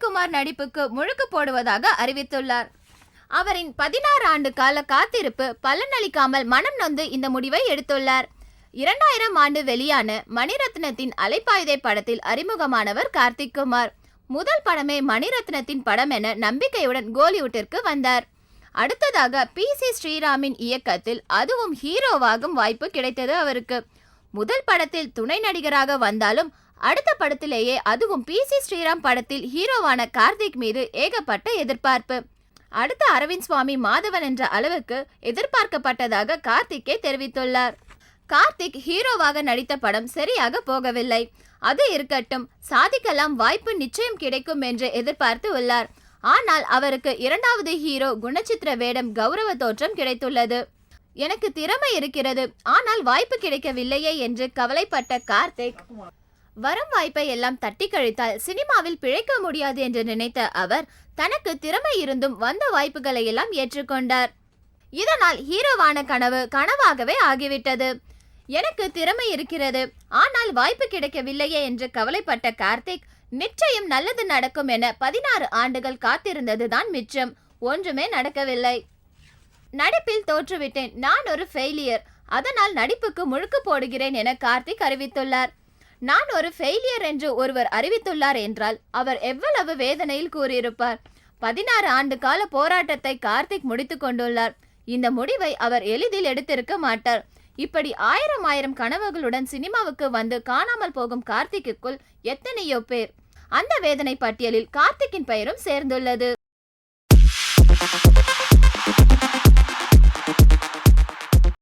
சசிகுமார் நடிப்புக்கு முழுக்கு போடுவதாக அறிவித்துள்ளார். அவரின் பதினாறு ஆண்டு கால காத்திருப்பு பலனளிக்காமல் மனம் நொந்து இந்த முடிவை எடுத்துள்ளார். இரண்டாயிரம் ஆண்டு வெளியான மணிரத்னத்தின் அலைப்பாயுதை படத்தில் அறிமுகமானவர் கார்த்திக் குமார். முதல் படமே மணிரத்னத்தின் படம் என நம்பிக்கையுடன் கோலிவுட்டிற்கு வந்தார். அடுத்ததாக பி சி ஸ்ரீராமின் இயக்கத்தில் அதுவும் ஹீரோவாகும் வாய்ப்பு கிடைத்தது அவருக்கு. முதல் படத்தில் துணை நடிகராக வந்தாலும் அடுத்த படத்திலேயே அதுவும் பி சி ஸ்ரீராம் படத்தில் ஹீரோவான கார்த்திக் மீது ஏகப்பட்ட எதிர்பார்ப்பு. அடுத்த அரவிந்த் சுவாமி மாதவன் என்ற அளவுக்கு எதிர்பார்க்கப்பட்டதாக கார்த்திக்கே தெரிவித்துள்ளார். கார்த்திக் ஹீரோவாக நடித்த படம் சரியாக போகவில்லை. அது இருக்கட்டும் சாதிக்கலாம் வாய்ப்பு நிச்சயம் கிடைக்கும் என்று எதிர்பார்த்து உள்ளார். ஆனால் அவருக்கு இரண்டாவது ஹீரோ குணச்சித்திர வேடம் கௌரவ தோற்றம் கிடைத்துள்ளது. எனக்கு திறமை இருக்கிறது ஆனால் வாய்ப்பு கிடைக்கவில்லையே என்று கவலைப்பட்ட கார்த்திக் வரும் வாய்ப்பை எல்லாம் தட்டி கழித்தால் சினிமாவில் பிழைக்க முடியாது என்று நினைத்த அவர் தனக்கு திறமை இருந்தும் வந்த வாய்ப்புகளை எல்லாம் ஏற்றுக்கொண்டார். இதனால் ஹீரோவான கனவு கனவாகவே ஆகிவிட்டது. எனக்கு திறமை இருக்கிறது ஆனால் வாய்ப்பு கிடைக்கவில்லையே என்று கவலைப்பட்ட கார்த்திக் நிச்சயம் நல்லது நடக்கும் என பதினாறு ஆண்டுகள் காத்திருந்ததுதான் மிச்சம் ஒன்றுமே நடக்கவில்லை. நடிப்பில் தோற்றுவிட்டேன் நான் ஒரு ஃபெயிலியர் அதனால் நடிப்புக்கு முழுக்கு போடுகிறேன் என கார்த்திக் அறிவித்துள்ளார். நான் ஒரு ஃபெயிலியர் என்று ஒருவர் அறிவித்துள்ளார் என்றால் அவர் எவ்வளவு வேதனையில் கூறியிருப்பார். பதினாறு ஆண்டு கால போராட்டத்தை கார்த்திக் முடித்துக் கொண்டுள்ளார். இந்த முடிவை அவர் எளிதில் எடுத்திருக்க மாட்டார். இப்படி ஆயிரம் ஆயிரம் கனவுகளுடன் சினிமாவுக்கு வந்து காணாமல் போகும் கார்த்திக்குள் எத்தனையோ பேர். அந்த வேதனை பட்டியலில் கார்த்திக்கின் பெயரும் சேர்ந்துள்ளது.